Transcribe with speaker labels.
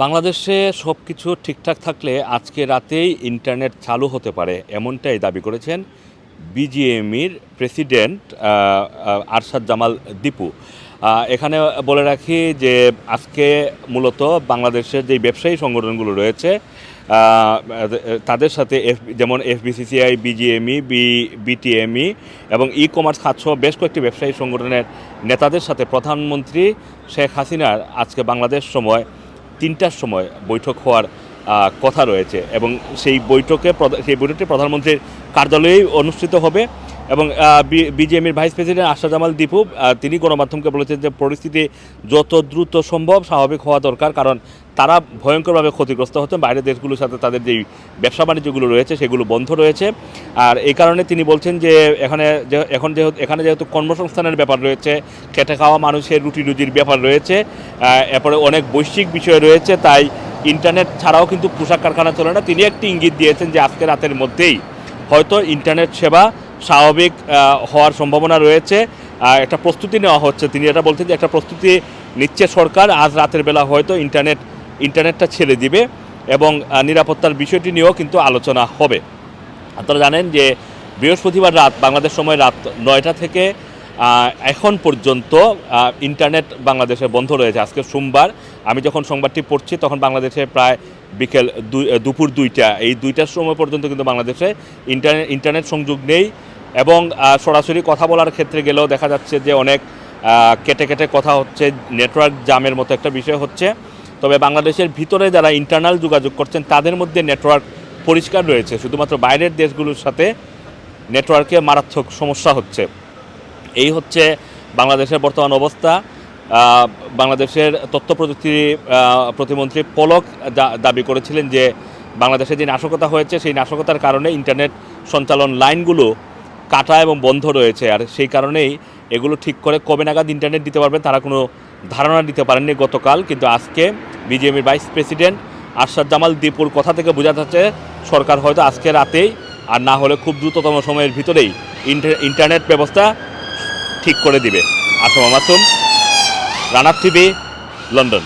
Speaker 1: বাংলাদেশে সব কিছু ঠিকঠাক থাকলে আজকে রাতেই ইন্টারনেট চালু হতে পারে, এমনটাই দাবি করেছেন বিজিএমির প্রেসিডেন্ট আরশাদ জামাল দীপু। এখানে বলে রাখি যে আজকে মূলত বাংলাদেশের যে ব্যবসায়ী সংগঠনগুলো রয়েছে তাদের সাথে এফ যেমন এফবিসিসিআই বিজিএমই, বি, বিটিএমই এবং ই কমার্স খাতসহ বেশ কয়েকটি ব্যবসায়ী সংগঠনের নেতাদের সাথে প্রধানমন্ত্রী শেখ হাসিনার আজকে বাংলাদেশ সময় তিনটার সময় বৈঠক হওয়ার কথা রয়েছে এবং সেই বৈঠকে সেই বৈঠকটি প্রধানমন্ত্রীর কার্যালয়েই অনুষ্ঠিত হবে। এবং বিজেএমির ভাইস প্রেসিডেন্ট আশা জামাল দীপু তিনি গণমাধ্যমকে বলেছেন যে পরিস্থিতি যত দ্রুত সম্ভব স্বাভাবিক হওয়া দরকার, কারণ তারা ভয়ঙ্করভাবে ক্ষতিগ্রস্ত হচ্ছেন। বাইরের দেশগুলোর সাথে তাদের যেই ব্যবসা বাণিজ্যগুলো রয়েছে, সেগুলো বন্ধ রয়েছে। আর এই কারণে তিনি বলছেন যে, এখানে যে- এখন যেহেতু, এখানে যেহেতু কর্মসংস্থানের ব্যাপার রয়েছে, খেটে খাওয়া মানুষের রুটি রুজির ব্যাপার রয়েছে এরপরে অনেক বৈশ্বিক বিষয় রয়েছে, তাই ইন্টারনেট ছাড়াও কিন্তু পোশাক কারখানা চলে না। তিনি একটি ইঙ্গিত দিয়েছেন যে, আজকে রাতের মধ্যেই হয়তো ইন্টারনেট সেবা স্বাভাবিক হওয়ার সম্ভাবনা রয়েছে। একটা প্রস্তুতি নেওয়া হচ্ছে। তিনি এটা বলছেন যে একটা প্রস্তুতি নিচ্ছে সরকার, আজ রাতের বেলা হয়তো ইন্টারনেট, ইন্টারনেটটা ছেড়ে দিবে এবং নিরাপত্তার বিষয়টি নিয়েও কিন্তু আলোচনা হবে। আপনারা জানেন যে বৃহস্পতিবার রাত, বাংলাদেশ সময় রাত নয়টা থেকে এখন পর্যন্ত ইন্টারনেট বাংলাদেশে বন্ধ রয়েছে। আজকে সোমবার, আমি যখন সংবাদটি পড়ছি, তখন বাংলাদেশে প্রায় বিকেল দুপুর দুইটা, এই দুইটার সময় পর্যন্ত কিন্তু বাংলাদেশে ইন্টারনেট ইন্টারনেট সংযোগ নেই। এবং সরাসরি কথা বলার ক্ষেত্রে গেলেও দেখা যাচ্ছে যে অনেক কেটে কেটে কথা হচ্ছে নেটওয়ার্ক জামের মতো একটা বিষয় হচ্ছে। তবে বাংলাদেশের ভিতরে যারা ইন্টারনাল যোগাযোগ করছেন, তাদের মধ্যে নেটওয়ার্ক পরিষ্কার রয়েছে। শুধুমাত্র বাইরের দেশগুলোর সাথে নেটওয়ার্কে মারাত্মক সমস্যা হচ্ছে। এই হচ্ছে বাংলাদেশের বর্তমান অবস্থা। বাংলাদেশের তথ্য প্রযুক্তি প্রতিমন্ত্রী পলক দাবি করেছিলেন যে, বাংলাদেশে যে নাশকতা হয়েছে, সেই নাশকতার কারণে ইন্টারনেট সঞ্চালন লাইনগুলো কাটা এবং বন্ধ রয়েছে আর সেই কারণেই এগুলো ঠিক করে কবে নাগাদ ইন্টারনেট দিতে পারবেন তারা কোনো ধারণা দিতে পারেননি গতকাল। কিন্তু আজকে বিজেপির ভাইস প্রেসিডেন্ট আরশাদ জামাল দীপুর কথা থেকে বোঝা যাচ্ছে সরকার হয়তো আজকে রাতেই আর না হলে খুব দ্রুততম সময়ের ভিতরেই ইন্টার- ইন্টারনেট ব্যবস্থা ঠিক করে দিবে। আসম মাসুম রানার টিভি, লন্ডন।